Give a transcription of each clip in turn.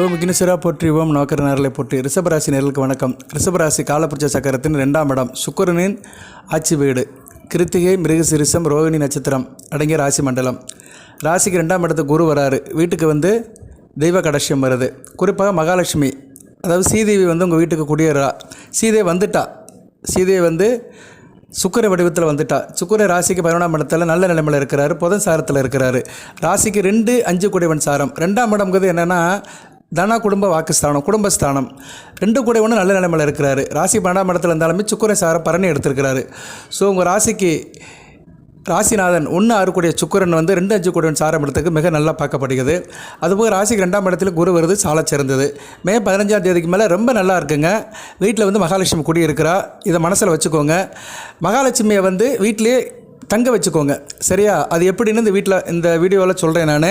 ஓம் விக்னேஸ்வரா போற்றி ஓம் நோக்கர நேரலை போற்றி. ரிஷபராசி நேர்களுக்கு வணக்கம். ரிஷபராசி காலபுருஷ சக்கரத்தின் ரெண்டாம் இடம் சுக்கரனின் ஆட்சி வீடு. கிருத்திகை மிருகசிரிசம் ரோகிணி நட்சத்திரம் அடங்கிய ராசி மண்டலம். ராசிக்கு ரெண்டாம் இடத்து குரு வராரு. வீட்டுக்கு வந்து தெய்வ கடாட்சியம் வருது. குறிப்பாக மகாலட்சுமி. அதாவது சீதேவி வந்து உங்கள் வீட்டுக்கு குடியேறா. சீதை வந்துட்டா. சீதை வந்து சுக்கிர வடிவத்தில் வந்துட்டா. சுக்கிர ராசிக்கு பதினொன்றாம் இடத்துல நல்ல நிலைமையில் இருக்கிறாரு. புதன் சாரத்தில் இருக்கிறாரு. ராசிக்கு ரெண்டு அஞ்சு குடைவன் சாரம். ரெண்டாம் இடம்ங்கிறது என்னென்னா தனா குடும்ப வாக்குஸ்தானம் குடும்பஸ்தானம். ரெண்டு கூட ஒன்று நல்ல நிலைமையில் இருக்கிறாரு. ராசி பன்னெண்டாம் இடத்துல இருந்தாலுமே சுக்கரன் சார பரணி எடுத்திருக்கிறாரு. ஸோ உங்கள் ராசிக்கு ராசிநாதன் ஒன்று ஆறுக்கூடிய சுக்கரன் வந்து ரெண்டு அஞ்சு கூடியவன் சாரம் இடத்துக்கு மிக நல்லா பார்க்கப்படுகிறது. அதுபோக ராசிக்கு ரெண்டாம் இடத்துல குரு வருது சாலை சிறந்தது மே பதினஞ்சாம் தேதிக்கு மேலே ரொம்ப நல்லா இருக்குங்க. வீட்டில் வந்து மகாலட்சுமி குடியிருக்கிறா. இதை மனசில் வச்சுக்கோங்க. மகாலட்சுமியை வந்து வீட்டிலேயே தங்க வச்சுக்கோங்க. சரியா? அது எப்படின்னு இந்த வீட்டில் இந்த வீடியோவில் சொல்கிறேன் நான்.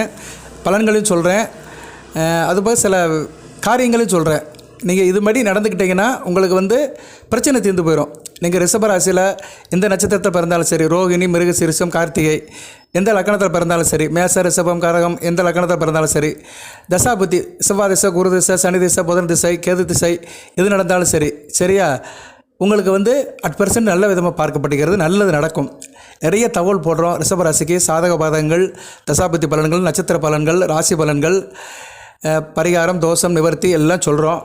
பலன்களையும் சொல்கிறேன் அதுபோக சில காரியங்களையும் சொல்கிறேன் நீங்கள் இது மாதிரி நடந்துக்கிட்டீங்கன்னா உங்களுக்கு வந்து பிரச்சனை தீர்ந்து போயிடும் நீங்கள் ரிஷபராசியில் எந்த நட்சத்திரத்தில் பிறந்தாலும் சரி ரோகிணி மிருக சிறுசம் கார்த்திகை எந்த லக்கணத்தில் பிறந்தாலும் சரி மேச ரிஷபம் கரகம் எந்த லக்கணத்தில் பிறந்தாலும் சரி தசாபுத்தி செவ்வாய் திசை குரு திசை சனி திசை புதன் திசை கேது திசை எது நடந்தாலும் சரி சரியா? உங்களுக்கு வந்து அட் பர்சன்ட் நல்ல விதமாக பார்க்கப்படுகிறது நல்லது நடக்கும். நிறைய தகவல் போடுறோம். ரிஷபராசிக்கு சாதக பாதகங்கள் தசாபத்தி பலன்கள் நட்சத்திர பலன்கள் ராசி பலன்கள். பரிகாரம் தோஷம் நிவர்த்தி எல்லாம் சொல்கிறோம்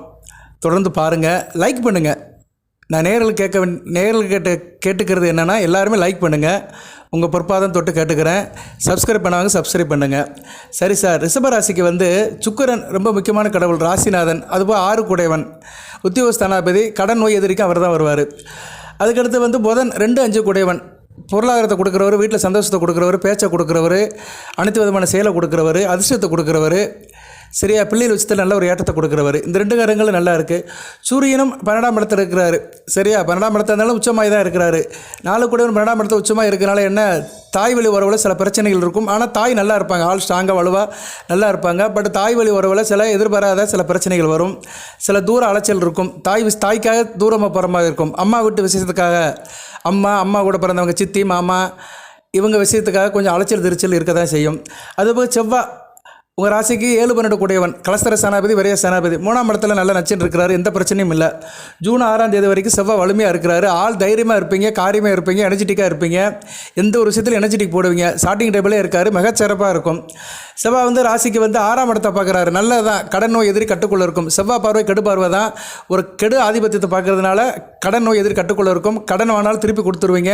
தொடர்ந்து பாருங்கள் லைக் பண்ணுங்கள் நான் நேரில் கேட்க நேரில் கேட்டு கேட்டுக்கிறது என்னென்னா எல்லாருமே லைக் பண்ணுங்கள் உங்கள் பொற்பாதம் தொட்டு கேட்டுக்கிறேன். சப்ஸ்கிரைப் பண்ணவங்க சப்ஸ்கிரைப் பண்ணுங்கள் சரி சார் ரிஷபராசிக்கு வந்து சுக்கரன் ரொம்ப முக்கியமான கடவுள் ராசிநாதன் அதுபோல் ஆறு குடைவன் உத்தியோகஸ்தானாபதி கடன் நோய் எதிரிக்கு அவர் தான் வருவார். அதுக்கடுத்து வந்து புதன் ரெண்டு அஞ்சு குடைவன் பொருளாதாரத்தை கொடுக்குறவர் வீட்டில் சந்தோஷத்தை கொடுக்குறவர் பேச்சை கொடுக்குறவர் அனைத்து விதமான செயலை கொடுக்குறவர் அதிர்ஷ்டத்தை கொடுக்குறவர் சரியா? பிள்ளைகள் விஷயத்தில் நல்ல ஒரு ஏற்றத்தை கொடுக்குறவர். இந்த ரெண்டு காரங்களும் நல்லா இருக்குது சூரியனும் பன்னெண்டாம் இடத்துல இருக்கிறாரு. சரியா? பன்னெண்டாம் இடத்துல இருந்தாலும் உச்சமாகி தான் இருக்கிறாரு. நாலு கூட பன்னெண்டாம் இடத்துல உச்சமாக இருக்கிறனால என்ன? தாய் வழி உறவில் சில பிரச்சனைகள் இருக்கும். ஆனால் தாய் நல்லா இருப்பாங்க. ஆள் ஸ்ட்ராங்காக வலுவாக நல்லா இருப்பாங்க. பட் தாய் வழி உறவில் சில எதிர்பாராத சில பிரச்சனைகள் வரும். சில தூர அலைச்சல் இருக்கும். தாய் விஷ் தாய்க்காக தூரமாக போகிற மாதிரி இருக்கும். அம்மா வீட்டு விசேஷத்துக்காக அம்மா அம்மா கூட பிறந்தவங்க சித்தி மாமா இவங்க விஷயத்துக்காக கொஞ்சம் அலைச்சல் திருச்சல் இருக்க தான் செய்யும். அதுபோக செவ்வாய் உங்கள் ராசிக்கு ஏழு பன்னெண்டு கூடையவன். கலஸ்தர சேனாபதி வரைய சேனாபதி. மூணாம் இடத்துல நல்ல நச்சுன்னு இருக்கிறாரு எந்த பிரச்சனையும் இல்லை. ஜூன் ஆறாம் தேதி வரைக்கும் செவ்வாய் வலிமையாக இருக்கிறாரு. ஆள் தைரியமாக இருப்பீங்க காரியமாக இருப்பீங்க எனர்ஜெட்டிக்காக இருப்பீங்க. எந்த ஒரு விஷயத்தில் எனர்ஜெட்டிக் போடுவீங்க. ஸ்டார்டிங் டேபிளே இருக்காரு. மிகச்சிறப்பாக இருக்கும். செவ்வாய் வந்து ராசிக்கு வந்து ஆறாம் இடத்தை பார்க்குறாரு. நல்லதான் கடன் நோய் எதிரி கட்டுக்குள்ளே இருக்கும். செவ்வாய் பார்வை கெடு பார்வை தான். ஒரு கெடு ஆதிபத்தியத்தை பார்க்கறதுனால கடன் நோய் எதிரி கட்டுக்குள்ளே இருக்கும். கடன் வாங்கினாலும் திருப்பி கொடுத்துருவீங்க.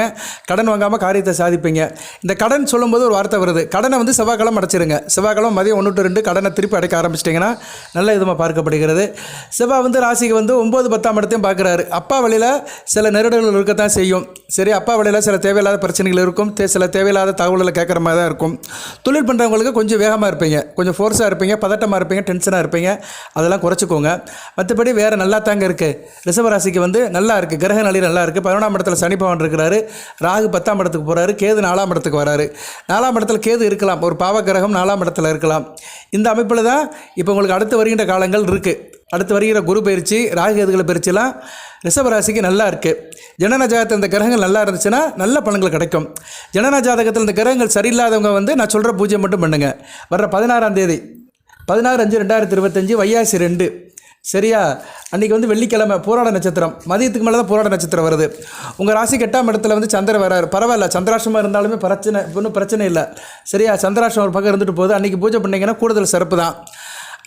கடன் வாங்காமல் காரியத்தை சாதிப்பீங்க. இந்த கடன் சொல்லும்போது ஒரு வார்த்தை வருது. கடனை வந்து செவ்வாய்க்கிழமை அடைச்சிருங்க. செவ்வாய்க்கிழமை மதியம் ஒன்று தொண்ணூற்றி ரெண்டு கடனை திருப்பி அடைக்க ஆரம்பிச்சிட்டிங்கன்னா நல்ல விதமாக பார்க்கப்படுகிறது. செவ்வாய் வந்து ராசிக்கு வந்து ஒம்பது பத்தாம் இடத்தையும் பார்க்குறாரு. அப்பா வழியில் சில நெருடல்கள் இருக்கத்தான் செய்யும். சரி அப்பா வழியில் சில தேவையில்லாத பிரச்சனைகள் இருக்கும். தே- சில தேவையில்லாத தகவல்களை கேட்குற மாதிரி தான் இருக்கும். தொழில் பண்ணுறவங்களுக்கு கொஞ்சம் வேகமாக இருப்பீங்க. கொஞ்சம் ஃபோர்ஸாக இருப்பீங்க பதட்டமாக இருப்பீங்க டென்ஷனாக இருப்பீங்க. அதெல்லாம் குறைச்சிக்கோங்க. மற்றபடி வேறு நல்லா தாங்க இருக்குது ரிஷபராசிக்கு வந்து நல்லா இருக்குது கிரக நலி நல்லா இருக்குது பதினொன்றாம் இடத்துல சனி பகவான் இருக்கிறாரு. ராகு பத்தாம் இடத்துக்கு போகிறாரு கேது நாலாம் இடத்துக்கு வராரு. நாலாம் இடத்துல கேது இருக்கலாம். ஒரு பாவ கிரகம் நாலாம் இடத்துல இருக்கலாம். இந்த அமைப்பில் தான் இப்போ உங்களுக்கு அடுத்து வருகின்ற காலங்கள் இருக்குது அடுத்து வருகிற குரு பயிற்சி ராகுகேதுகளை பயிற்சிலாம் ரிஷபராசிக்கு நல்லா இருக்குது ஜனன ஜாதகத்தில் இந்த கிரகங்கள் நல்லா இருந்துச்சுன்னா நல்ல பலன்கள் கிடைக்கும். ஜனன ஜாதகத்தில் இந்த கிரகங்கள் சரியில்லாதவங்க வந்து நான் சொல்கிற பூஜை மட்டும் பண்ணுங்கள் வர்ற பதினாறாம் தேதி பதினாறு அஞ்சு ரெண்டாயிரத்தி இருபத்தஞ்சி வையாசி ரெண்டு. சரியா? அன்றைக்கி வந்து வெள்ளிக்கிழமை போராட நட்சத்திரம். மதியத்துக்கு மேலே தான் போராட நட்சத்திரம் வருது. உங்கள் ராசிக்கு எட்டாம் இடத்துல வந்து சந்திரன் வராரு. பரவாயில்ல சந்திராஷ்டமம் இருந்தாலுமே பிரச்சனை ஒன்றும் பிரச்சனை இல்லை. சரியா? சந்திராஷ்டம் ஒரு பக்கம் இருந்துட்டு போகுது. அன்றைக்கி பூஜை பண்ணிங்கன்னா கூடுதல் சிறப்பு தான்.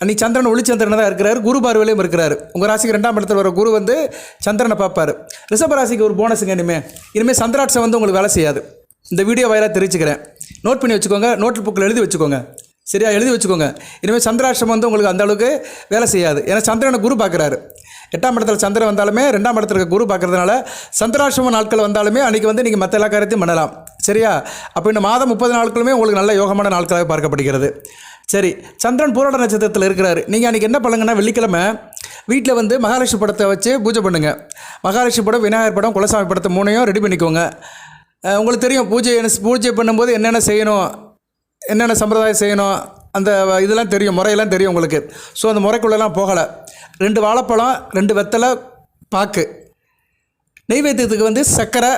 அன்றைக்கி சந்திரன் ஒளிச்சந்திரன் தான் இருக்கிறாரு. குரு பார்வையிலையும் இருக்கிறாரு. உங்கள் ராசிக்கு ரெண்டாம் இடத்துல வர குரு வந்து சந்திரனை பார்ப்பார். ரிஷப ராசிக்கு ஒரு போனஸுங்க இனிமேல் இனிமேல் சந்திராட்சம் வந்து உங்களுக்கு வேலை செய்யாது. இந்த வீடியோ வாயிலாக தெரிவிச்சுக்கிறேன் நோட் பண்ணி வச்சுக்கோங்க. நோட் புக்கில் எழுதி வச்சுக்கோங்க. சரியா? எழுதி வச்சுக்கோங்க. இனிமேல் சந்திராஷ்டிரம் வந்து உங்களுக்கு அந்த அளவுக்கு வேலை செய்யாது. ஏன்னா சந்திரனை குரு பார்க்குறாரு. எட்டாம் இடத்துல சந்திரன் வந்தாலுமே ரெண்டாம் இடத்துல இருக்க குரு பார்க்குறதுனால சந்திராஷ்டம நாட்கள் வந்தாலுமே அன்றைக்கி வந்து நீங்கள் மற்ற எல்லா காரியத்தையும் பண்ணலாம். சரியா? அப்போ இந்த மாதம் முப்பது நாட்களுமே உங்களுக்கு நல்ல யோகமான நாட்களாக பார்க்கப்படுகிறது. சரி சந்திரன் பூராட நட்சத்திரத்தில் இருக்கிறாரு. நீங்கள் அன்றைக்கி என்ன பண்ணுங்கன்னா வெள்ளிக்கிழமை வீட்டில் வந்து மகாலட்சுமி படத்தை வச்சு பூஜை பண்ணுங்கள் மகாலட்சுமி படம் விநாயகர் படம் குலசாமி படத்தை மூணையும் ரெடி பண்ணிக்கோங்க. உங்களுக்கு தெரியும் பூஜை பூஜை பண்ணும்போது என்னென்ன செய்யணும்? என்னென்ன சம்பிரதாயம் செய்யணும் அந்த இதெல்லாம் தெரியும் முறையெல்லாம் தெரியும் உங்களுக்கு. ஸோ அந்த முறைக்குள்ளெல்லாம் போகலை. ரெண்டு வாழைப்பழம் ரெண்டு வெத்தலை பாக்கு. நெய்வேத்தியத்துக்கு வந்து சர்க்கரை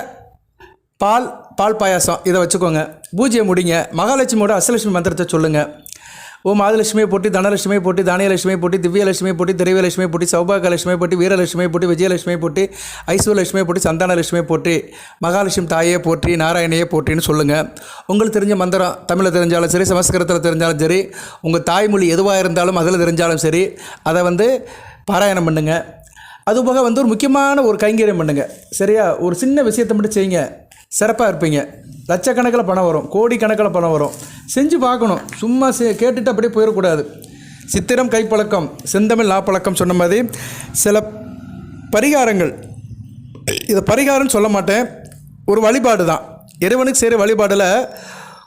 பால் பால் பாயாசம். இதை வச்சுக்கோங்க. பூஜையை முடிங்க. மகாலட்சுமியோட அசலட்சுமி மந்திரத்தை சொல்லுங்கள் ஓ மாதலட்சுமியை போட்டி தனலட்சுமியை போட்டி தானியலட்சுமியை போட்டி திவ்யலட்சுமியை போட்டி திரைவலட்சுமியை போட்டி சௌபாகலட்சுமியை போட்டி வீரலட்சுமியை போட்டி விஜயலட்சுமியை போட்டி ஐஸ்வர்யலட்சுமியை போட்டி சந்தானலட்சுமியை போட்டி மகாலட்சுமி தாயே போற்றி நாராயணையை போற்றின்னு சொல்லுங்கள் உங்களுக்கு தெரிஞ்ச மந்திரம் தமிழில் தெரிஞ்சாலும் சரி சமஸ்கிருதத்தில் தெரிஞ்சாலும் சரி உங்கள் தாய்மொழி எதுவாக இருந்தாலும் அதில் தெரிஞ்சாலும் சரி அதை வந்து பாராயணம் பண்ணுங்கள் அதுபோக வந்து ஒரு முக்கியமான ஒரு கைங்கரியம் பண்ணுங்கள் சரியா? ஒரு சின்ன விஷயத்தை மட்டும் செய்யுங்க. சிறப்பாக இருப்பீங்க. லட்சக்கணக்கில் பணம் வரும் கோடி கணக்கில் பணம் வரும். செஞ்சு பார்க்கணும். சும்மா சே கேட்டுட்டு அப்படியே போயிடக்கூடாது. சித்திரம் கைப்பழக்கம் செந்தமிழ் நாப்பழக்கம் சொன்ன மாதிரி சில பரிகாரங்கள். இதை பரிகாரம்னு சொல்ல மாட்டேன். ஒரு வழிபாடு தான். இறைவனுக்கு செய்கிற வழிபாடில்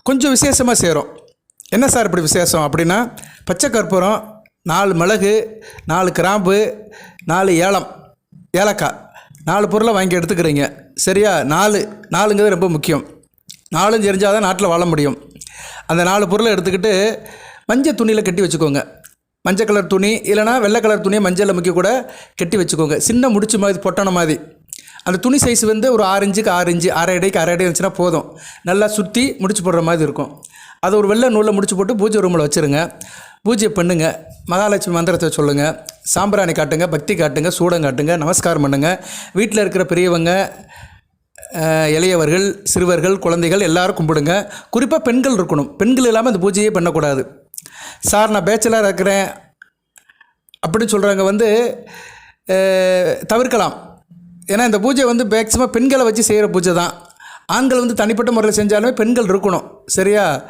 கொஞ்சம் விசேஷமாக சேரும் என்ன சார் இப்படி விசேஷம் அப்படின்னா பச்சை கற்பூரம் நாலு மிளகு நாலு கிராம்பு நாலு ஏலம் ஏலக்காய். நாலு பொருளை வாங்கி எடுத்துக்கிறீங்க. சரியா? நாலு நாலுங்கிறது ரொம்ப முக்கியம். நாலும் தெரிஞ்சால் தான் நாட்டில் வாழ முடியும். அந்த நாலு பொருளை எடுத்துக்கிட்டு மஞ்சள் துணியில் கட்டி வச்சுக்கோங்க. மஞ்சள் கலர் துணி இல்லைனா வெள்ளை கலர் துணியை மஞ்சளில் முக்கி கூட கட்டி வச்சுக்கோங்க. சின்ன முடிச்சு மாதிரி பொட்டணம் மாதிரி. அந்த துணி சைஸ் வந்து ஒரு ஆறு இன்ச்சுக்கு ஆறு இஞ்சு அரை அடைக்கு அரை அடை இருந்துச்சுன்னா போதும். நல்லா சுற்றி முடிச்சு போடுற மாதிரி இருக்கும். அதை ஒரு வெள்ளை நூலில் முடிச்சு போட்டு பூஜை ரூமில் வச்சுருங்க. பூஜை பண்ணுங்கள் மகாலட்சுமி மந்திரத்தை சொல்லுங்கள் சாம்பிராணி காட்டுங்க பக்தி காட்டுங்க சூடம் காட்டுங்க நமஸ்காரம் பண்ணுங்கள் வீட்டில் இருக்கிற பெரியவங்க இளையவர்கள் சிறுவர்கள் குழந்தைகள் எல்லாரும் கும்பிடுங்க. குறிப்பாக பெண்கள் இருக்கணும். பெண்கள் இல்லாமல் இந்த பூஜையே பண்ணக்கூடாது. சார் நான் பேச்சலாக இருக்கிறேன். அப்படின்னு சொல்கிறவங்க வந்து தவிர்க்கலாம். ஏன்னா இந்த பூஜை வந்து மேக்சிமம் பெண்களை வச்சு செய்கிற பூஜை தான். ஆண்கள் வந்து தனிப்பட்ட முறையில் செஞ்சாலுமே பெண்கள் இருக்கணும். சரியா?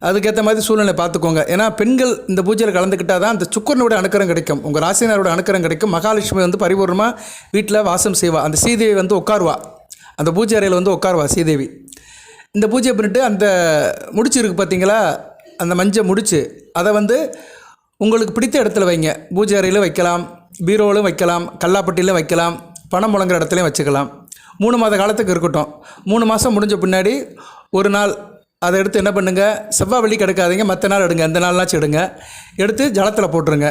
அதுக்கேற்ற மாதிரி சூழ்நிலை பார்த்துக்கோங்க. ஏன்னா பெண்கள் இந்த பூஜையில் கலந்துக்கிட்டால் தான் அந்த சுக்கரனோட அனுக்கிரம் கிடைக்கும். உங்கள் ராசினரோட அனுக்கரம் கிடைக்கும். மகாலட்சுமி வந்து பரிபூர்ணமாக வீட்டில் வாசம் செய்வா. அந்த சீதையை வந்து உட்காருவா. அந்த பூஜை அறையில் வந்து உட்காருவா சீதேவி இந்த பூஜையை பண்ணிட்டு அந்த முடிச்சு இருக்குது பார்த்தீங்களா அந்த மஞ்சள் முடிச்சு அதை வந்து உங்களுக்கு பிடித்த இடத்துல வைங்க. பூஜை அறையில் வைக்கலாம் பீரோவிலும் வைக்கலாம் கல்லாப்பட்டியில் வைக்கலாம் பணம் முழங்குற இடத்துலையும் வச்சுக்கலாம். மூணு மாத காலத்துக்கு இருக்கட்டும். மூணு மாதம் முடிஞ்ச பின்னாடி ஒரு நாள் அதை எடுத்து என்ன பண்ணுங்கள் செவ்வாய் வெள்ளி கிடைக்காதீங்க. மற்ற நாள் எடுங்க. எந்த நாள்னாச்சும் எடுங்க. எடுத்து ஜலத்தில் போட்டுருங்க.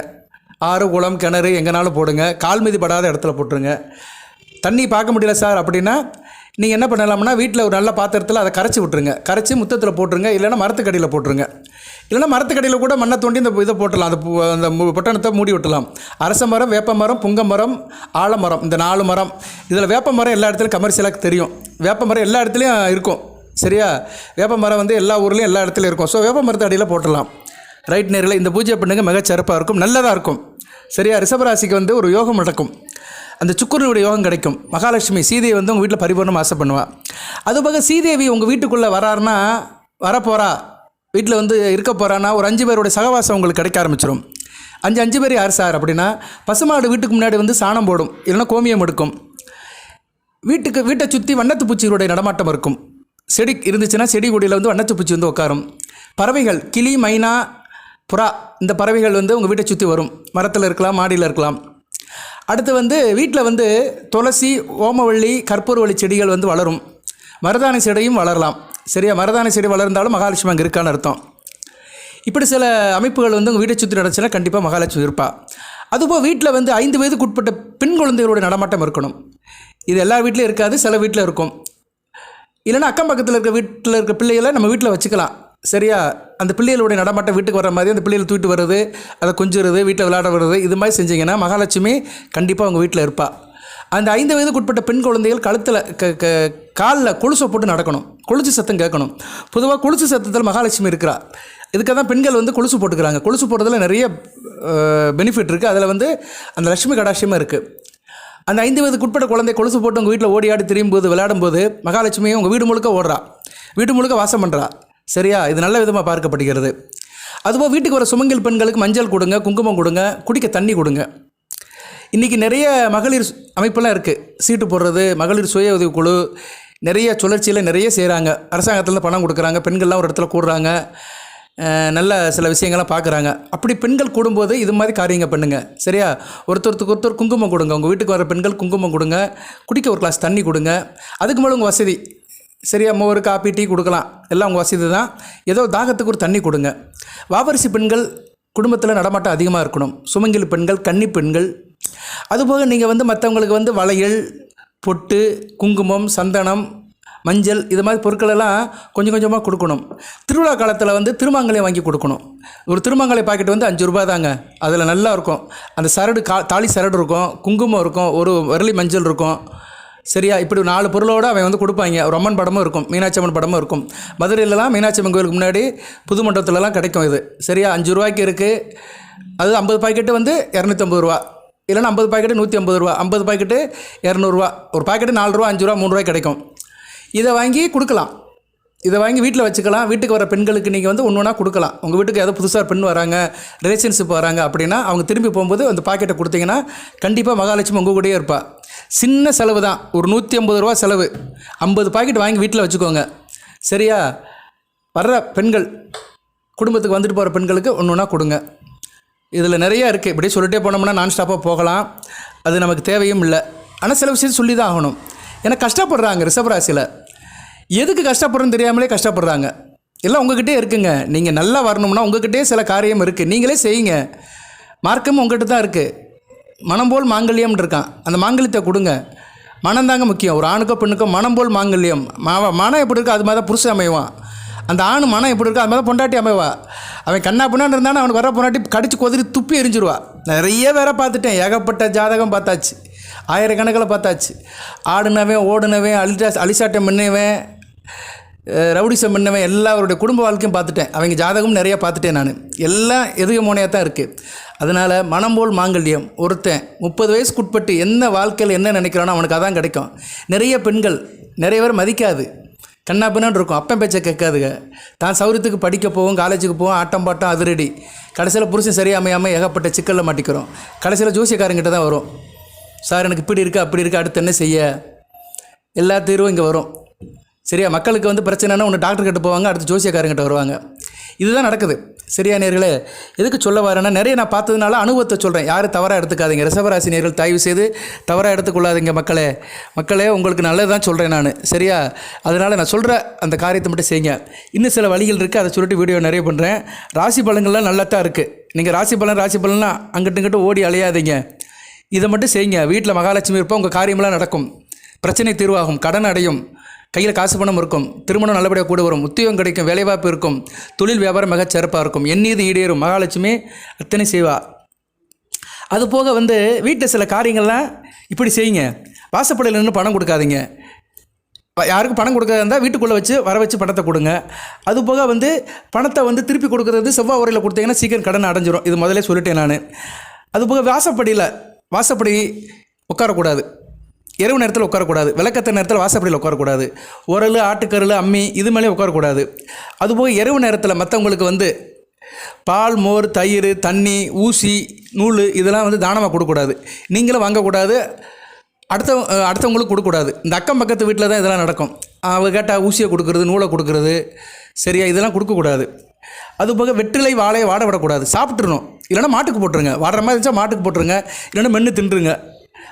ஆறு குளம் கிணறு எங்கேனாலும் போடுங்க. கால் மீதி படாத இடத்துல போட்டுருங்க. தண்ணி பார்க்க முடியல சார் அப்படின்னா நீங்கள் என்ன பண்ணலாம்னா வீட்டில் ஒரு நல்ல பாத்திரத்தில் அதை கரைச்சி விட்ருங்க கரைச்சி முத்தத்தில் போட்டுருங்க இல்லைன்னா மரத்துக்கடியில் போட்டுருங்க. இல்லைன்னா மரத்துக்கடியில் கூட மண்ணை தோண்டி இந்த இதை போட்டலாம் அந்த அந்த மு- பொட்டணத்தை மூடி விட்டலாம் அரச மரம் வேப்ப மரம் புங்க மரம் ஆலமரம் இந்த நாலு மரம். இதில் வேப்ப மரம் எல்லா இடத்துலையும் கமர்ஷியலாக தெரியும். வேப்ப மரம் எல்லா இடத்துலையும் இருக்கும். சரியா? வேப்ப மரம் வந்து எல்லா ஊர்லேயும் எல்லா இடத்துலையும் இருக்கும். ஸோ வேப்ப மரத்து அடியில் போட்டலாம் ரைட் நேரில் இந்த பூஜை பண்ணுங்க மிகச்சிறப்பாக இருக்கும் நல்லதாக இருக்கும். சரியா? ரிஷபராசிக்கு வந்து ஒரு யோகம் நடக்கும். அந்த சுக்கரனுடைய யோகம் கிடைக்கும். மகாலட்சுமி சீதையை வந்து உங்கள் வீட்டில் பரிபூர்ணம் ஆசை பண்ணுவா அதுபோக சீதேவி உங்கள் வீட்டுக்குள்ளே வராருன்னா வரப்போகிறா வீட்டில் வந்து இருக்க போகிறான்னா ஒரு அஞ்சு பேருடைய சகவாசம் உங்களுக்கு கிடைக்க ஆரம்பிச்சிடும் அஞ்சு அஞ்சு பேர் யார் சார் அப்படின்னா பசுமாடு வீட்டுக்கு முன்னாடி வந்து சாணம் போடும் இல்லைன்னா கோமியம் எடுக்கும். வீட்டுக்கு வீட்டை சுற்றி வண்ணத்து பூச்சிகளுடைய நடமாட்டம் இருக்கும். செடி இருந்துச்சுன்னா செடி கொடியில் வந்து வண்ணத்து பூச்சி வந்து உட்காரும் பறவைகள் கிளி மைனா புறா இந்த பறவைகள் வந்து உங்கள் வீட்டை சுற்றி வரும். மரத்தில் இருக்கலாம் மாடியில் இருக்கலாம். அடுத்து வந்து வீட்டில் வந்து துளசி ஓமவள்ளி கற்பூரவள்ளி செடிகள் வந்து வளரும். மருதாணி செடியும் வளரலாம். சரியா? மருதாணி செடி வளர்ந்தாலும் மகாலட்சுமி அங்கே இருக்கான்னு அர்த்தம். இப்படி சில அமைப்புகள் வந்து உங்கள் வீட்டை சுற்றி நடந்துச்சுன்னா கண்டிப்பாக மகாலட்சுமி இருப்பாள் அதுபோல் வீட்டில் வந்து ஐந்து வயதுக்கு உட்பட்ட பெண் குழந்தைகளோட நடமாட்டம் இருக்கணும். இது எல்லா வீட்லேயும் இருக்காது சில வீட்டில் இருக்கும். இல்லைன்னா அக்கம் பக்கத்தில் இருக்க வீட்டில் இருக்க பிள்ளைகளை நம்ம வீட்டில் வச்சுக்கலாம். சரியா? அந்த பிள்ளைகளுடைய நடமாட்டம் வீட்டுக்கு வர மாதிரி அந்த பிள்ளைகள் தூக்கிட்டு வர்றது அதை கொஞ்சுறது வீட்டில் விளையாட வர்றது இது மாதிரி செஞ்சீங்கன்னா மகாலட்சுமி கண்டிப்பாக அவங்க வீட்டில் இருப்பாள் அந்த ஐந்து வயதுக்கு உட்பட்ட பெண் குழந்தைகள் கழுத்தில் க க காலில் கொலுசை போட்டு நடக்கணும். கொலுசு சத்தம் கேட்கணும். பொதுவாக கொலுசு சத்தத்தில் மகாலட்சுமி இருக்கிறா. இதுக்காக தான் பெண்கள் வந்து கொலுசு போட்டுக்கிறாங்க. கொலுசு போடுறதுல நிறைய பெனிஃபிட் இருக்குது அதில் வந்து அந்த லட்சுமி கடாட்சியமாக இருக்குது அந்த ஐந்து வயதுக்கு உட்பட்ட குழந்தை கொலுசு போட்டு உங்கள் வீட்டில் ஓடி ஆடி திரியும் போது விளையாடும் போது மகாலட்சுமியை உங்கள் வீடு முழுக்க ஓடுறா. வீடு முழுக்க வாசம் பண்ணுறா சரியா? இது நல்ல விதமாக பார்க்கப்படுகிறது. அதுபோல் வீட்டுக்கு வர சுமங்கல் பெண்களுக்கு மஞ்சள் கொடுங்க குங்குமம் கொடுங்க குடிக்க தண்ணி கொடுங்க. இன்றைக்கி நிறைய மகளிர் அமைப்பெல்லாம் இருக்குது சீட்டு போடுறது மகளிர் சுய உதவிக்குழு நிறைய சுழற்சியில் நிறைய செய்கிறாங்க அரசாங்கத்தில் பணம் கொடுக்குறாங்க பெண்கள்லாம் ஒரு இடத்துல கூடுறாங்க. நல்ல சில விஷயங்கள்லாம் பார்க்குறாங்க. அப்படி பெண்கள் கூடும்போது இது மாதிரி காரியங்கள் பண்ணுங்கள் சரியா? ஒருத்தருக்கு ஒருத்தர் குங்குமம் கொடுங்க. உங்கள் வீட்டுக்கு வர பெண்கள் குங்குமம் கொடுங்க குடிக்க ஒரு கிளாஸ் தண்ணி கொடுங்க. அதுக்கு மேலே உங்கள் வசதி. சரியா மோர் காப்பி டீ கொடுக்கலாம். எல்லாம் உங்கள் வசதி தான். ஏதோ தாகத்துக்கு ஒரு தண்ணி கொடுங்க. வாவரிசி பெண்கள் குடும்பத்தில் நடமாட்டம் அதிகமாக இருக்கணும். சுமங்கில் பெண்கள் கன்னி பெண்கள். அதுபோக நீங்கள் வந்து மற்றவங்களுக்கு வந்து வளையல் பொட்டு குங்குமம் சந்தனம் மஞ்சள் இது மாதிரி பொருட்களெல்லாம் கொஞ்சம் கொஞ்சமாக கொடுக்கணும். திருவிழா காலத்தில் வந்து திருமாங்கலையம் வாங்கி கொடுக்கணும். ஒரு திருமாங்கலை பாக்கெட் வந்து அஞ்சு ரூபா தாங்க. அதில் நல்லா இருக்கும். அந்த சரடு கா தாலி சரடு இருக்கும் குங்குமம் இருக்கும் ஒரு விரலி மஞ்சள் இருக்கும். சரியா? இப்படி நாலு பொருளோடு அவன் வந்து கொடுப்பாங்க. ஒரு அம்மன் படமும் இருக்கும் மீனாட்சி அம்மன் படமும் இருக்கும். மதுரையிலலாம் மீனாட்சி அம்மன் கோயிலுக்கு முன்னாடி புது மண்டபத்துலலாம் கிடைக்கும் இது. சரியா? அஞ்சு ரூபாய்க்கு இருக்குது அது ஐம்பது பாக்கெட்டு வந்து இரநூத்தம்பது ரூபா. இல்லைன்னா ஐம்பது பாக்கெட்டு நூற்றி ஐம்பது ரூபா. ஐம்பது பாக்கெட்டு இரநூறுவா. ஒரு பாக்கெட்டு நாலு ரூபா அஞ்சு ரூபா மூணு ரூபாய் கிடைக்கும். இதை வாங்கி கொடுக்கலாம். இதை வாங்கி வீட்டில் வச்சுக்கலாம். வீட்டுக்கு வர பெண்களுக்கு நீங்கள் வந்து ஒன்று ஒன்றா கொடுக்கலாம். உங்கள் வீட்டுக்கு ஏதோ புதுசாக பெண் வராங்க ரிலேஷன்ஷிப் வராங்க அப்படின்னா அவங்க திரும்பி போகும்போது அந்த பாக்கெட்டை கொடுத்தீங்கன்னா கண்டிப்பாக மகாலட்சுமி உங்கள் கூடயே இருப்பா. சின்ன செலவு தான். ஒரு நூற்றி ஐம்பது ரூபா செலவு. ஐம்பது பாக்கெட் வாங்கி வீட்டில் வச்சுக்கோங்க. சரியா? வர்ற பெண்கள் குடும்பத்துக்கு வந்துட்டு போகிற பெண்களுக்கு ஒன்று ஒன்றா கொடுங்க. இதில் நிறையா இருக்குது இப்படியே சொல்லிட்டே போனோம்னா நான் ஸ்டாப்பாக போகலாம். அது நமக்கு தேவையும் இல்லை. ஆனால் சில விஷயம் சொல்லி தான் ஆகணும். ஏன்னா கஷ்டப்படுறாங்க ரிஷபராசியில் எதுக்கு கஷ்டப்படுறோன்னு தெரியாமலே கஷ்டப்படுறாங்க. எல்லாம் உங்ககிட்டே இருக்குங்க. நீங்கள் நல்லா வரணும்னா உங்ககிட்டே சில காரியம் இருக்குது நீங்களே செய்யுங்க. மார்க்கமும் உங்ககிட்ட தான் இருக்குது மனம் போல் மாங்கல்யம்னு இருக்கான். அந்த மாங்கல்யத்தை கொடுங்க. மனம் தாங்க முக்கியம். ஒரு ஆணுக்கோ பெண்ணுக்கோ மனம் போல் மாங்கல்யம். மாவ மனம் எப்படி இருக்கோ அது மாதிரி தான் புருஷன் அமைவான். அந்த ஆண் மனம் எப்படி இருக்கோ அது மாதிரி தான் பொண்டாட்டி அமைவா. அவன் கண்ணா பின்னான்னு இருந்தானே அவனுக்கு வர பொண்டாட்டி கடிச்சு கொதிரி துப்பி எரிஞ்சிருவா. நிறைய வேற பார்த்துட்டேன். ஏகப்பட்ட ஜாதகம் பார்த்தாச்சு. ஆயிரக்கணக்கில் பார்த்தாச்சு. ஆடுனவன் ஓடுனவன் அலிட்டா அலிசாட்டம் பண்ணவன் ரவுடிசம் பண்ணவன் எல்லாருடைய குடும்ப வாழ்க்கையும் பார்த்துட்டேன். அவங்க ஜாதகம் நிறையா பார்த்துட்டேன் நான். எல்லாம் எதுக மோனையாக தான் இருக்குது அதனால் மனம் போல் மாங்கல்யம். ஒருத்தன் முப்பது வயசுக்குட்பட்டு என்ன வாழ்க்கையில் என்ன நினைக்கிறானோ அவனுக்கு அதான் கிடைக்கும். நிறைய பெண்கள் நிறைய பேர் மதிக்காது. கண்ணா பின்னான்னு இருக்கும். அப்பன் பேச்சை கேட்காதுங்க தான் சௌரியத்துக்கு படிக்க போவோம் காலேஜுக்கு போவோம் ஆட்டம் பாட்டம் அதிரடி. கடைசியில் புருஷன் சரியாக அமையாமல் ஏகப்பட்ட சிக்கலில் மாட்டிக்கிறோம். கடைசியில் ஜோசியக்காரங்கிட்ட தான் வரும். சார் எனக்கு இப்படி இருக்குது அப்படி இருக்குது அடுத்து என்ன செய்ய? எல்லா தீர்வும் இங்கே வரும். சரியா? மக்களுக்கு வந்து பிரச்சனைனா ஒன்று டாக்டர் கிட்ட போவாங்க அடுத்து ஜோசியக்காரங்கிட்ட வருவாங்க. இதுதான் நடக்குது. சரியா நேர்களே? எதுக்கு சொல்ல வரேன்னா நிறைய நான் பார்த்ததுனால அனுபவத்தை சொல்கிறேன் யாரும் தவறாக எடுத்துக்காதீங்க. ரிசவராசி நேர்கள் தயவு செய்து தவறாக எடுத்துக்கொள்ளாதீங்க மக்களே. மக்களே உங்களுக்கு நல்லது தான் சொல்கிறேன் நான். சரியா? அதனால் நான் சொல்கிற அந்த காரியத்தை மட்டும் செய்யுங்க. இன்னும் சில வழிகள் இருக்குது அதை சொல்லிட்டு வீடியோ நிறைய பண்ணுறேன் ராசி பலன்கள்லாம் நல்லா தான் இருக்குது நீங்கள் ராசி பலன் ராசி பலன்னா அங்கிட்டு இங்கிட்டு ஓடி அலையாதீங்க. இதை மட்டும் செய்யுங்க. வீட்டில் மகாலட்சுமி இருப்போம் உங்கள் காரியமெல்லாம் நடக்கும். பிரச்சனை தீர்வாகும். கடன் அடையும். கையில் காசு பணம் இருக்கும் திருமணம் நல்லபடியாக கூட வரும் உத்தியோகம் கிடைக்கும் வேலைவாய்ப்பு இருக்கும் தொழில் வியாபாரம் மிகச் சிறப்பாக இருக்கும். எண்ணீது ஈடேறும் மகாலட்சுமி அத்தனை செய்வா. அது போக வந்து வீட்டில் சில காரியங்கள்லாம் இப்படி செய்யுங்க. வாசப்படையில் நின்று பணம் கொடுக்காதீங்க. யாருக்கும் பணம் கொடுக்கறதா இருந்தால் வீட்டுக்குள்ளே வச்சு வர வச்சு பணத்தை கொடுங்க. அது போக வந்து பணத்தை வந்து திருப்பி கொடுக்குறது வந்து செவ்வாய் உரையில் கொடுத்தீங்கன்னா சீக்கிரம் கடன் அடைஞ்சிரும். இது முதல்ல சொல்லிட்டேன் நான். அது போக வாசப்படியில் வாசப்படி உட்காரக்கூடாது. இரவு நேரத்தில் உட்காரக்கூடாது. விளக்கத்த நேரத்தில் வாசப்படியில் உட்காரக்கூடாது. உரல் ஆட்டுக்கரல் அம்மி இது மேலே உட்காரக்கூடாது. அதுபோக இரவு நேரத்தில் மற்றவங்களுக்கு வந்து பால் மோர் தயிர் தண்ணி ஊசி நூல் இதெல்லாம் வந்து தானமாக கொடுக்கக்கூடாது. நீங்களும் வாங்கக்கூடாது. அடுத்த அடுத்தவங்களுக்கு கொடுக்கக்கூடாது. இந்த அக்கம் பக்கத்து வீட்டில் தான் இதெல்லாம் நடக்கும். அவங்க கேட்டால் ஊசியை கொடுக்குறது நூலை கொடுக்குறது சரியா? இதெல்லாம் கொடுக்கக்கூடாது. அதுபோக வெற்றிலை வாழையை வாட விடக்கூடாது. சாப்பிட்றணும் இல்லைன்னா மாட்டுக்கு போட்டுருங்க. வாடுற மாதிரி இருந்துச்சா மாட்டுக்கு போட்டுருங்க. இல்லைன்னா மென்று தின்றுங்க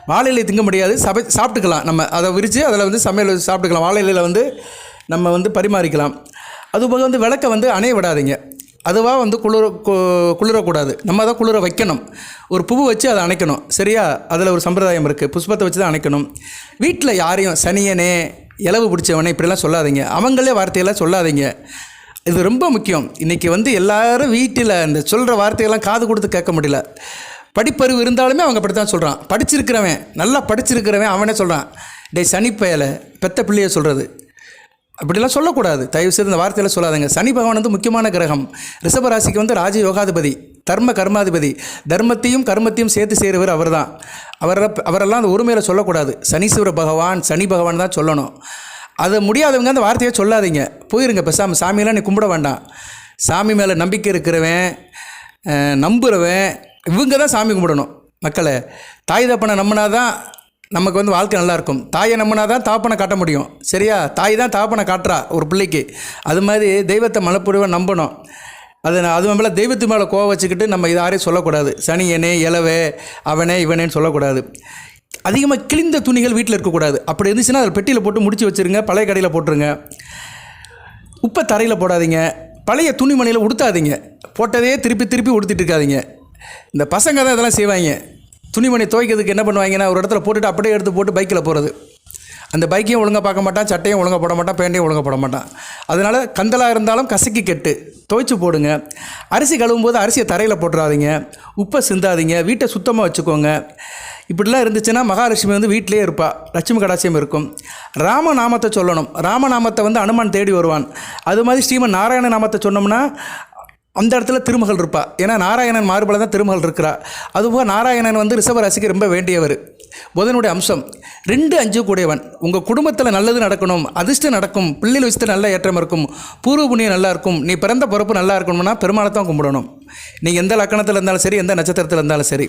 வாழை இலை திங்க முடியாது. சபை சாப்பிட்டுக்கலாம். நம்ம அதை விரித்து அதில் வந்து சமையல் வச்சு சாப்பிட்டுக்கலாம். வாழை இலையில் வந்து நம்ம வந்து பரிமாறிக்கலாம். அதுபோக வந்து விளக்கை வந்து அணைய விடாதீங்க. அதுவாக வந்து குளிர கு- குளிரக்கூடாது. நம்ம தான் குளிர வைக்கணும். ஒரு பூ வச்சு அதை அணைக்கணும். சரியா? அதில் ஒரு சம்பிரதாயம் இருக்குது புஷ்பத்தை வச்சு தான் அணைக்கணும். வீட்டில் யாரையும் சனியனே இலவு பிடிச்சவனே இப்படிலாம் சொல்லாதீங்க. அவங்களே வார்த்தையெல்லாம் சொல்லாதீங்க. இது ரொம்ப முக்கியம். இன்றைக்கி வந்து எல்லாரும் வீட்டில் இந்த சொல்கிற வார்த்தையெல்லாம் காது கொடுத்து கேட்க முடியல. படிப்பறிவு இருந்தாலுமே அவங்க அப்படி தான் சொல்கிறான் படிச்சிருக்கிறவன் நல்லா படிச்சிருக்கிறவன் அவனே சொல்கிறான் டே சனி பெத்த பிள்ளைய சொல்கிறது அப்படிலாம் சொல்லக்கூடாது. தயவு செய்து இந்த வார்த்தையெல்லாம் சொல்லாதங்க. சனி பகவான் வந்து முக்கியமான கிரகம். ரிஷபராசிக்கு வந்து ராஜ யோகாதிபதி தர்ம கர்மாதிபதி. தர்மத்தையும் கர்மத்தையும் சேர்த்து செய்கிறவர் அவர் தான் அவரை அவரெல்லாம் அந்த ஒருமையில் சொல்லக்கூடாது. சனீஸ்வர பகவான் சனி பகவான் தான் சொல்லணும். அதை முடியாதவங்க அந்த வார்த்தையை சொல்லாதீங்க. போயிருங்க பேசாமல் சாமியெல்லாம் நீ கும்பிட வேண்டாம். சாமி மேலே நம்பிக்கை இருக்கிறவன் நம்புகிறவன் இவங்க தான் சாமி கும்பிடணும். மக்களை தாய் தப்பனை நம்பினா தான் நமக்கு வந்து வாழ்க்கை நல்லாயிருக்கும். தாயை நம்பினா தான் தாப்பனை காட்ட முடியும். சரியா? தாய் தான் தாப்பனை காட்டுறா ஒரு பிள்ளைக்கு. அது மாதிரி தெய்வத்தை மனப்பூர்வ நம்பணும். அது அது மேலே தெய்வத்து மேலே கோவம் வச்சுக்கிட்டு நம்ம இது யாரையும் சொல்லக்கூடாது. சனியனே இலவே அவனே இவனேன்னு சொல்லக்கூடாது. அதிகமாக கிழிந்த துணிகள் வீட்டில் இருக்கக்கூடாது. அப்படி இருந்துச்சுன்னா அதில் பெட்டியில் போட்டு முடிச்சு வச்சுருங்க பழைய கடையில் போட்டுருங்க. உப்பை தரையில் போடாதீங்க. பழைய துணிமணியில் உடுத்தாதீங்க. போட்டதே திருப்பி திருப்பி உடுத்திட்டு இருக்காதீங்க. இந்த பசங்க தான் இதெல்லாம் செய்வாங்க. துணிமணி துவைக்கிறதுக்கு என்ன பண்ணுவாங்கன்னா ஒரு இடத்துல போட்டுட்டு அப்படியே எடுத்து போட்டு பைக்கில் போகிறது அந்த பைக்கையும் ஒழுங்காக பார்க்க மாட்டான் சட்டையும் ஒழுங்காக போட மாட்டான் பேண்டையும் ஒழுங்காக போட மாட்டான். அதனால் கந்தலாக இருந்தாலும் கசக்கி கெட்டு துவைச்சு போடுங்க. அரிசி கழுவும் போது அரிசியை தரையில் போட்டுறாதீங்க. உப்பை சிந்தாதீங்க. வீட்டை சுத்தமாக வச்சுக்கோங்க. இப்படிலாம் இருந்துச்சுன்னா மகாலட்சுமி வந்து வீட்டிலே இருப்பாள் லட்சுமி கடாட்சியம் இருக்கும். ராமநாமத்தை சொல்லணும். ராமநாமத்தை வந்து அனுமான் தேடி வருவான். அது மாதிரி ஸ்ரீமன் நாராயண நாமத்தை சொன்னோம்னா அந்த இடத்துல திருமகள் இருப்பா. ஏன்னா நாராயணன் மார்பல தான் திருமகள் இருக்கிறா. அதுபோக நாராயணன் வந்து ரிஷபராசிக்கு ரொம்ப வேண்டியவர். புதனுடைய அம்சம் ரெண்டு அஞ்சு கூடியவன். உங்கள் குடும்பத்தில் நல்லது நடக்கணும் அதிர்ஷ்டம் நடக்கும் பிள்ளைகள் விஷயத்தில் நல்ல ஏற்றம் இருக்கும் பூர்வ புண்ணியம் நல்லா இருக்கும் நீ பிறந்த பிறப்பு நல்லா இருக்கணும்னா பெருமாளை தான் கும்பிடணும். நீங்கள் எந்த லக்கணத்தில் இருந்தாலும் சரி எந்த நட்சத்திரத்தில் இருந்தாலும் சரி.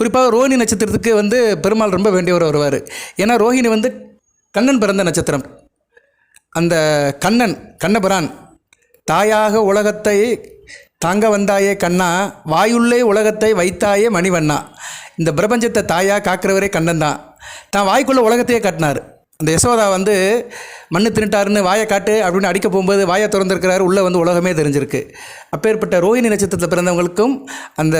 குறிப்பாக ரோஹிணி நட்சத்திரத்துக்கு வந்து பெருமாள் ரொம்ப வேண்டியவர் வருவார். ஏன்னா ரோஹிணி வந்து கண்ணன் பிறந்த நட்சத்திரம். அந்த கண்ணன் கண்ணபிரான் தாயாக உலகத்தை தாங்க வந்தாயே கண்ணா வாயுள்ளே உலகத்தை வைத்தாயே மணிவண்ணா. இந்த பிரபஞ்சத்தை தாயா காக்கிறவரே கண்ணன் தான் தான் வாய்க்குள்ளே உலகத்தையே காட்டினார். அந்த யசோதா வந்து மண்ணு தின்னுட்டாருன்னு வாயை காட்டு அப்படின்னு அடிக்க போகும்போது வாயை திறந்திருக்கிறாரு. உள்ளே வந்து உலகமே தெரிஞ்சிருக்கு. அப்பேற்பட்ட ரோஹிணி நட்சத்திரத்தில் பிறந்தவங்களுக்கும் அந்த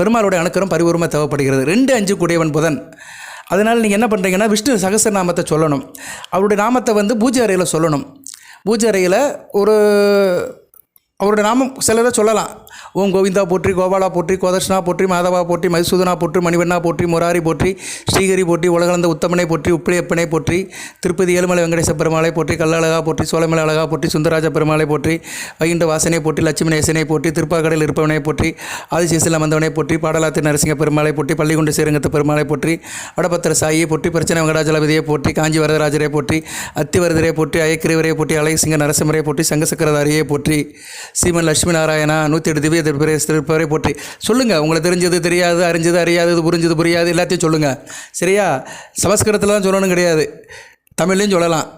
பெருமாளுடைய அணுக்கரம் பரிபூர்வமாக தேவைப்படுகிறது. ரெண்டு அஞ்சு கூடியவன் புதன். அதனால் நீங்கள் என்ன பண்ணுறீங்கன்னா விஷ்ணு சகசரநாமத்தை சொல்லணும். அவருடைய நாமத்தை வந்து பூஜை அறையில் சொல்லணும். பூஜை அறையில் ஒரு அவருடைய நாமம் சிலரை சொல்லலாம். ஓம் கோவிந்தா போற்றி கோபாலா போற்றி கோதர்ஷனா போற்றி மாதவா போற்றி மதுசூதனா போற்றி மணிவண்ணா போற்றி முராரி போற்றி ஸ்ரீஹரி போற்றி உலகளந்த உத்தமனை போற்றி உப்பிளியப்பனை போற்றி திருப்பதி ஏழுமலை வெங்கடேச பெருமாளை போற்றி கல்லழகா போற்றி சோழமலை அழகா போற்றி சுந்தராஜ பெருமாளை போற்றி வைகுண்ட வாசனை போற்றி லட்சுமி நேசனை போற்றி திருப்பாக்கடலில் இருப்பவனை போற்றி ஆதிசேசில் வந்தவனை போற்றி பாடலாத்து நரசிங்க பெருமாளை போற்றி பள்ளிகுண்டு ஸ்ரீரங்கத்து பெருமாளை போற்றி வடபத்திர சாயியை போற்றி பிரச்சனை வெங்கடாஜலபதியை போற்றி காஞ்சி வரதராஜரை போற்றி அத்திவரதரை போற்றி அயக்கிரிவரை போற்றி அழகசிங்க நரசிம்மரை போற்றி சங்கசக்கரதாரியை போற்றி சீமன் லட்சுமி நாராயணா நூற்றி எட்டு திவ்ய திருப்பரை திருப்பரை போற்றி. சொல்லுங்கள் உங்களுக்கு தெரிஞ்சது தெரியாது அறிஞ்சது அறியாதது புரிஞ்சது புரியாது எல்லாத்தையும் சொல்லுங்கள் சரியா? சமஸ்கிருதத்தில் தான் சொல்லணும் கிடையாது. தமிழ்லையும் சொல்லலாம்.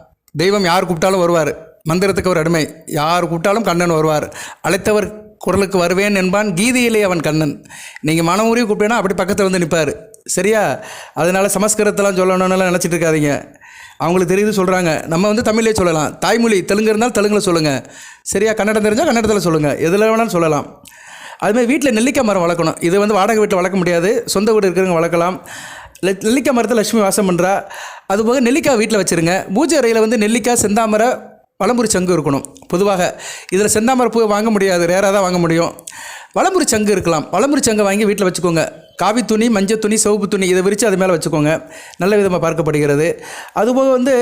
தெய்வம் யார் கூப்பிட்டாலும் வருவார். மந்திரத்துக்கு ஒரு அடிமை. யார் கூப்பிட்டாலும் கண்ணன் வருவார். அழைத்தவர் குரலுக்கு வருவேன் என்பான் கீதையிலே அவன் கண்ணன். நீங்கள் மனமுறி கூப்பிட்டேன்னா அப்படி பக்கத்தில் வந்து நிற்பார் சரியா? அதனால் சமஸ்கிருதத்தெல்லாம் சொல்லணும்னுலாம் நினச்சிட்டு இருக்காதீங்க. அவங்களுக்கு தெரியுது சொல்கிறாங்க நம்ம வந்து தமிழ்லேயே சொல்லலாம். தாய்மொழி தெலுங்கு இருந்தால் தெலுங்கில் சொல்லுங்கள் சரியா கன்னடம் தெரிஞ்சால் கன்னடத்தில் சொல்லுங்கள் எதில் வேணாலும் சொல்லலாம். அதுமாதிரி வீட்டில் நெல்லிக்காய் மரம் வளர்க்கணும். இது வந்து வாடகை வீட்டில் வளர்க்க முடியாது. சொந்த வீடு இருக்கிறவங்க வளர்க்கலாம். நெல்லிக்காய் மரத்தை லட்சுமி வாசம் பண்ணுறா அதுபோக நெல்லிக்காய் வீட்டில் வச்சுருங்க. பூஜை அறையில் வந்து நெல்லிக்காய் செந்தாமரை வலம்புரி சங்கு இருக்கணும். பொதுவாக இதில் செந்தாமரை பூ வாங்க முடியாது. ரேராக தான் வாங்க முடியும். வலம்புரி சங்கு இருக்கலாம். வலம்புரி சங்கை வாங்கி வீட்டில் வச்சுக்கோங்க. காவி துணி மஞ்சள் துணி சிவப்பு துணி இதை விரித்து அது மேலே வச்சுக்கோங்க. நல்ல விதமாக பார்க்கப்படுகிறது. அதுபோக வந்து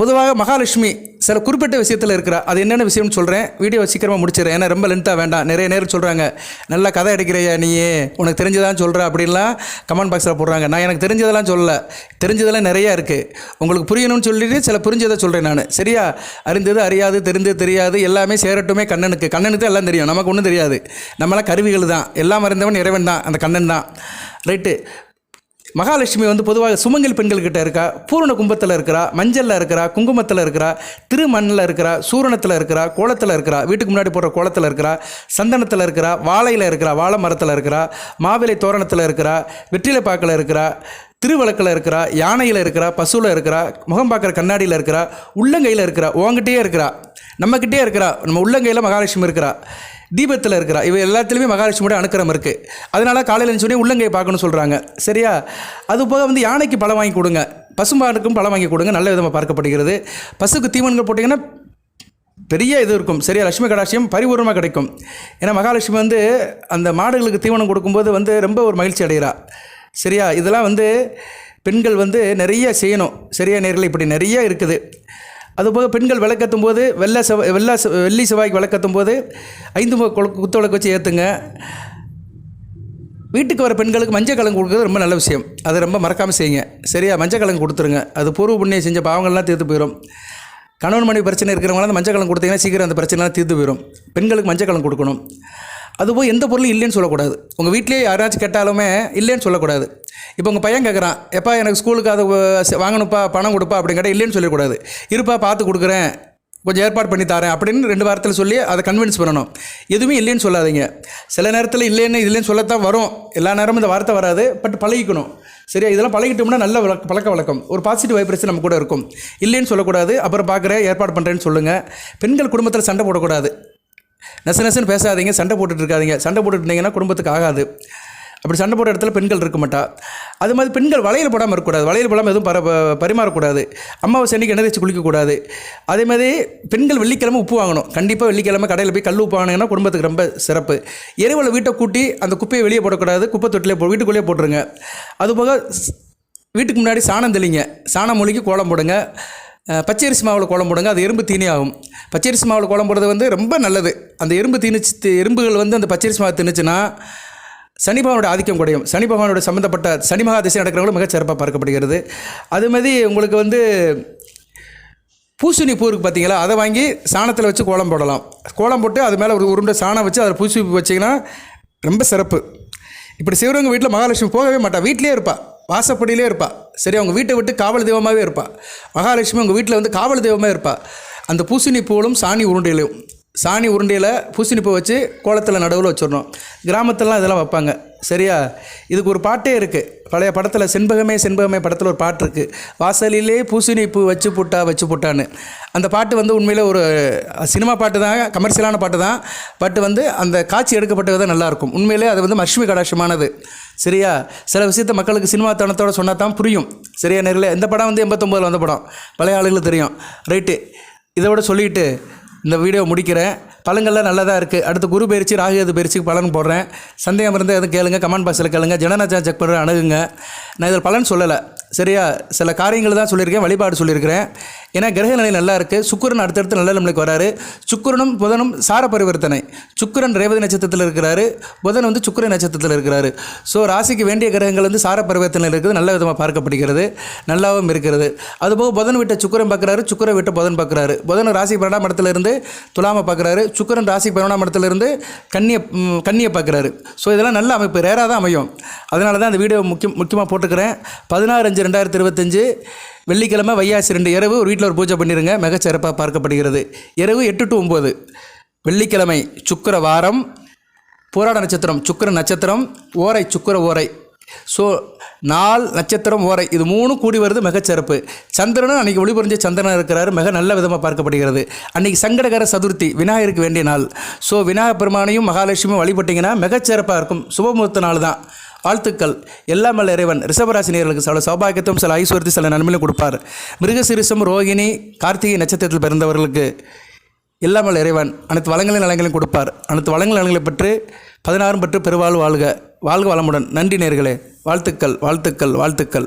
பொதுவாக மகாலட்சுமி சில குறிப்பிட்ட விஷயத்தில் இருக்கிறா. அது என்னென்ன விஷயம்னு சொல்கிறேன் வீடியோ சீக்கிரமாக முடிச்சிடுறேன். ஏன்னா ரொம்ப லென்த்தாக வேண்டாம். நிறைய நேரம் சொல்கிறாங்க நல்லா கதை எடுக்கிறையா நீயே? உனக்கு தெரிஞ்சதான் சொல்கிற அப்படின்லாம் கமெண்ட் பாக்ஸில் போடுறாங்க. நான் எனக்கு தெரிஞ்சதெல்லாம் சொல்லலை. தெரிஞ்சதெல்லாம் நிறையா இருக்குது உங்களுக்கு புரியணும்னு சொல்லிட்டு சில புரிஞ்சதை சொல்கிறேன் நான். சரியா? அறிந்தது அறியாது தெரிந்து தெரியாது எல்லாமே சேரட்டுமே கண்ணனுக்கு. கண்ணனுக்கு தான் எல்லாம் தெரியும். நமக்கு ஒன்றும் தெரியாது. நம்மளாம் கருவிகள் தான். எல்லாம் அறிந்தவன் இறைவன் தான். அந்த கண்ணன் தான். ரைட்டு மகாலட்சுமி வந்து பொதுவாக சுமங்கல் பெண்கள்கிட்ட இருக்கா பூரண கும்பத்தில் இருக்கிறா மஞ்சளில் இருக்கிறா குங்குமத்தில் இருக்கிறா திருமண்ணில் இருக்கிறா சூரணத்தில் இருக்கிறா கோலத்தில் இருக்கிறா வீட்டுக்கு முன்னாடி போடுற கோலத்தில் இருக்கிறா சந்தனத்தில் இருக்கிறா வாழையில் இருக்கிறா வாழை மரத்தில் இருக்கிறா மாவிலை தோரணத்தில் இருக்கிறா வெற்றிலை பாக்கில் இருக்கிறா திருவிளக்கில் இருக்கிறா யானையில் இருக்கிறா பசுவில் இருக்கிறா முகம் பார்க்குற கண்ணாடியில் இருக்கிறா உள்ளங்கையில் இருக்கிறா உங்ககிட்டயே இருக்கிறா நம்மக்கிட்டே இருக்கிறா நம்ம உள்ளங்கையில் மகாலட்சுமி இருக்கிறா. தீபத்தில் இருக்கிறா. இவ எல்லாத்துலேயுமே மகாலட்சுமியோட அனுக்கிரம் இருக்குது அதனால் காலையில் சொன்னே உள்ளங்கையை பார்க்கணும்னு சொல்கிறாங்க சரியா? அது போக வந்து யானைக்கு பழம் வாங்கி கொடுங்க. பசும்பாட்டுக்கும் பழம் வாங்கி கொடுங்க. நல்ல விதமாக பார்க்கப்படுகிறது. பசுக்கு தீவனங்கள் போட்டிங்கன்னா பெரிய இது இருக்கும். சரியா? லட்சுமி கடாட்சியம் பரிபூர்ணமாக கிடைக்கும். ஏன்னா மகாலட்சுமி வந்து அந்த மாடுகளுக்கு தீவனம் கொடுக்கும்போது வந்து ரொம்ப ஒரு மகிழ்ச்சி அடைகிறா. சரியா? இதெல்லாம் வந்து பெண்கள் வந்து நிறைய செய்யணும். சரியா? நேரில் இப்படி நிறைய இருக்குது. அதுபோக பெண்கள் விளக்கத்தும் போது வெள்ளை செவ வெள்ளை வெள்ளி செவ்வாய்க்கு விளக்கத்தும் போது ஐந்து முக குள- வச்சு ஏற்றுங்க வீட்டுக்கு வர பெண்களுக்கு மஞ்சள் கலங்கு கொடுக்குறது ரொம்ப நல்ல விஷயம். அதை ரொம்ப மறக்காமல் செய்யுங்க. சரியா? மஞ்சள் கலங்கு கொடுத்துருங்க. அது பூர்வ புண்ணியம் செஞ்ச பாவங்கள்லாம் தீர்த்து போயிடும் கணவன் மனைவி பிரச்சனை இருக்கிறவங்களாம் அந்த மஞ்சள் கொடுத்தீங்கன்னா சீக்கிரம் அந்த பிரச்சனைலாம் தீர்த்து போயிடும் பெண்களுக்கு மஞ்சள் கலங்கு கொடுக்கணும். அதுபோல் எந்த பொருளும் இல்லைன்னு சொல்லக்கூடாது. உங்கள் வீட்டிலேயே யாராச்சும் கேட்டாலுமே இல்லைன்னு சொல்லக்கூடாது. இப்போ உங்கள் பையன் கேட்குறான் எப்பா எனக்கு ஸ்கூலுக்கு அதை வாங்கணுப்பா பணம் கொடுப்பா அப்படின்னு கேட்டால் இல்லைன்னு சொல்லக்கூடாது இருப்பா பார்த்து கொடுக்குறேன். கொஞ்சம் ஏற்பாடு பண்ணி தரேன் அப்படின்னு ரெண்டு வாரத்தில் சொல்லி அதை கன்வின்ஸ் பண்ணணும். எதுவுமே இல்லைன்னு சொல்லாதீங்க. சில நேரத்தில் இல்லைன்னு இல்லைன்னு சொல்லத்தான் வரும். எல்லா நேரமும் இந்த வார்த்தை வராது. பட் பழகிக்கணும். சரியா? இதெல்லாம் பழகிட்டோம்னா நல்ல பழக்க வழக்கம். ஒரு பாசிட்டிவ் வைப்ரேஷன் நம்ம கூட இருக்கும். இல்லைன்னு சொல்லக்கூடாது. அப்புறம் பார்க்குறேன் ஏற்பாடு பண்ணுறேன்னு சொல்லுங்கள் பெண்கள் குடும்பத்தில் சண்டை போடக்கூடாது. நெச நெசன்னு பேசாதீங்க. சண்டை போட்டுட்டு இருக்காதிங்க. சண்டை போட்டுட்டு இருந்தீங்கன்னா குடும்பத்துக்கு ஆகாது. அப்படி சண்டை போடுற இடத்துல பெண்கள் இருக்க மாட்டா. அது மாதிரி பெண்கள் வளையல் போடாமல் இருக்கக்கூடாது. வளையல் போடாமல் எதுவும் பர பரிமாறக்கூடாது. அம்மாவை சென்னைக்கு எண்ணெய் தேய்ச்சி குளிக்கக்கூடாது அதே மாதிரி பெண்கள் வெள்ளிக்கிழமை உப்பு வாங்கணும். கண்டிப்பாக வெள்ளிக்கிழமை கடையில் போய் கல் உப்பு வாங்கினீங்கன்னா குடும்பத்துக்கு ரொம்ப சிறப்பு. எரிவலை வீட்டை கூட்டி அந்த குப்பையை வெளியே போடக்கூடாது. குப்பை தொட்டிலே போ வீட்டுக்குள்ளேயே போட்டுருங்க. அதுபோக வீட்டுக்கு முன்னாடி சாணம் தெளிங்க. சாணம் மொழிக்கு கோலம் போடுங்க. பச்சரிசி மாவில் கோலம் போடுங்க. அது எறும்பு தீனி ஆகும். பச்சரிசி மாவில் கோலம் போடுறது வந்து ரொம்ப நல்லது. அந்த எறும்பு தீனிச்சு எறும்புகள் வந்து அந்த பச்சரிசி மாவு திணிச்சுன்னா சனி பகவானோட ஆதிக்கம் குறையும். சனி பகவானோட சம்மந்தப்பட்ட சனி மகா திசை நடக்கிறவங்களும் மிகச் சிறப்பாக பார்க்கப்படுகிறது. அது மாதிரி உங்களுக்கு வந்து பூசணி பூ இருக்குது பார்த்தீங்களா? அதை வாங்கி சாணத்தில் வச்சு கோலம் போடலாம். கோலம் போட்டு அது மேலே ஒரு உருண்டை சாணம் வச்சு அதில் பூசி வச்சிங்கன்னா ரொம்ப சிறப்பு. இப்படி சிவரங்க வீட்டில் மகாலட்சுமி போகவே மாட்டாள் வீட்டிலே இருப்பாள் வாசப்படியிலே இருப்பா. சரி அவங்க வீட்டை விட்டு காவல் தெய்வமாகவே இருப்பாள் மகாலட்சுமி உங்கள் வீட்டில் வந்து காவல் தெய்வமாக இருப்பாள் அந்த பூசணி பூவும் சாணி உருண்டையிலும் சாணி உருண்டையில் பூசணிப்பை வச்சு கோலத்தில் நடுவில் வச்சிடணும். கிராமத்திலலாம் இதெல்லாம் வைப்பாங்க. சரியா? இதுக்கு ஒரு பாட்டே இருக்குது பழைய படத்தில் செண்பகமே செண்பகமே படத்தில் ஒரு பாட்டு இருக்குது வாசலிலே பூசணி பூ வச்சு புட்டா வச்சு புட்டான்னு. அந்த பாட்டு வந்து உண்மையில் ஒரு சினிமா பாட்டு தான் கமர்ஷியலான பாட்டு தான். பட் வந்து அந்த காட்சி எடுக்கப்பட்ட விதம் நல்லாயிருக்கும். உண்மையிலே அது வந்து லட்சுமி கடாட்சமானது. சரியா? சில விஷயத்த மக்களுக்கு சினிமா தனத்தோட சொன்னால் தான் புரியும். சரியா நேரில் இந்த படம் வந்து எண்பத்தொம்போதில் வந்த படம். பழைய ஆளுகளுக்கு தெரியும். ரைட்டு. இதோட சொல்லிட்டு இந்த வீடியோ முடிக்கிறேன் பழங்கள்லாம் நல்லா தான் இருக்குது அடுத்து குரு பயிற்சி ராகுகேது பயிற்சிக்கு பலன் போடுறேன். சந்தேகம் இருந்தால் எதுவும் கேளுங்க. கமெண்ட் பாக்ஸில் கேளுங்க. ஜனநாச்சா செக் பண்ணுற அணுகுங்க. நான் இதில் பலன் சொல்லலை. சரியா? சில காரியங்கள் தான் சொல்லியிருக்கேன் வழிபாடு சொல்லியிருக்கிறேன். ஏன்னா கிரக நிலை நல்லா இருக்குது சுக்கரன் அடுத்தடுத்து நல்ல நம்மளுக்கு வராரு. சுக்கிரனும் புதனும் சார பரிவர்த்தனை. சுக்கிரன் ரேவதி நட்சத்திரத்தில் இருக்கிறாரு. புதன் வந்து சுக்கர நட்சத்திரத்தில் இருக்கிறாரு. ஸோ ராசிக்கு வேண்டிய கிரகங்கள் வந்து சார பரிவர்த்தனை இருக்குது. நல்ல விதமாக பார்க்கப்படுகிறது. நல்லாவும் இருக்கிறது. அதுபோக புதன் விட்ட சுக்கிரன் பார்க்குறாரு. சுக்கிர விட்ட புதன் பார்க்குறாரு. புதன் ராசி பன்னெண்டாம் இடத்துலேருந்து துலாமை பார்க்குறாரு. சுக்கிரன் ராசி பன்னெண்டாம் இடத்துலேருந்து கன்னியை கன்னியை பார்க்குறாரு. ஸோ இதெல்லாம் நல்ல அமைப்பு. ரேராக தான் அமையும். அதனால தான் அந்த வீடியோ முக்கியம் முக்கியமாக போட்டுக்கிறேன். பதினாறு அஞ்சு ரெண்டாயிரத்தி இருபத்தஞ்சு வெள்ளிக்கிழமை வையாசி ரெண்டு இரவு ஒரு வீட்டில் ஒரு பூஜை பண்ணிடுங்க மிகச்சிறப்பாக பார்க்கப்படுகிறது. இரவு எட்டு டு ஒம்பது வெள்ளிக்கிழமை சுக்கர வாரம் போராட நட்சத்திரம் சுக்கிர நட்சத்திரம் ஓரை சுக்கர ஓரை. ஸோ நாள் நட்சத்திரம் ஓரை இது மூணும் கூடி வருது மிகச்சிறப்பு சந்திரனும் அன்றைக்கி ஒளிபுரிஞ்ச சந்திரன் இருக்கிறாரு மிக நல்ல விதமாக பார்க்கப்படுகிறது. அன்றைக்கி சங்கடகர சதுர்த்தி விநாயகருக்கு வேண்டிய நாள். ஸோ விநாயகர் பெருமானையும் மகாலட்சுமியும் வழிபட்டிங்கன்னா மிகச்சிறப்பாக இருக்கும். சுபமுகூர்த்த நாள் தான். வாழ்த்துக்கள். எல்லாம் வல்ல இறைவன். ரிஷபராசினியர்களுக்கு சில சௌபாகியத்தும் சில ஐஸ்வர்த்தி சில நன்மையிலும் கொடுப்பார். மிருகசிரிசம் ரோகிணி கார்த்திகை நட்சத்திரத்தில் பிறந்தவர்களுக்கு எல்லாம் வல்ல இறைவன் அனைத்து வளங்களின் நலங்களையும் கொடுப்பார். அனைத்து வளங்கள் நலங்களை பெற்று பதினாறும் பெற்று பெருவாழ் வாழ்க. வாழ்க வளமுடன். நன்றி நேர்களே வாழ்த்துக்கள் வாழ்த்துக்கள் வாழ்த்துக்கள்.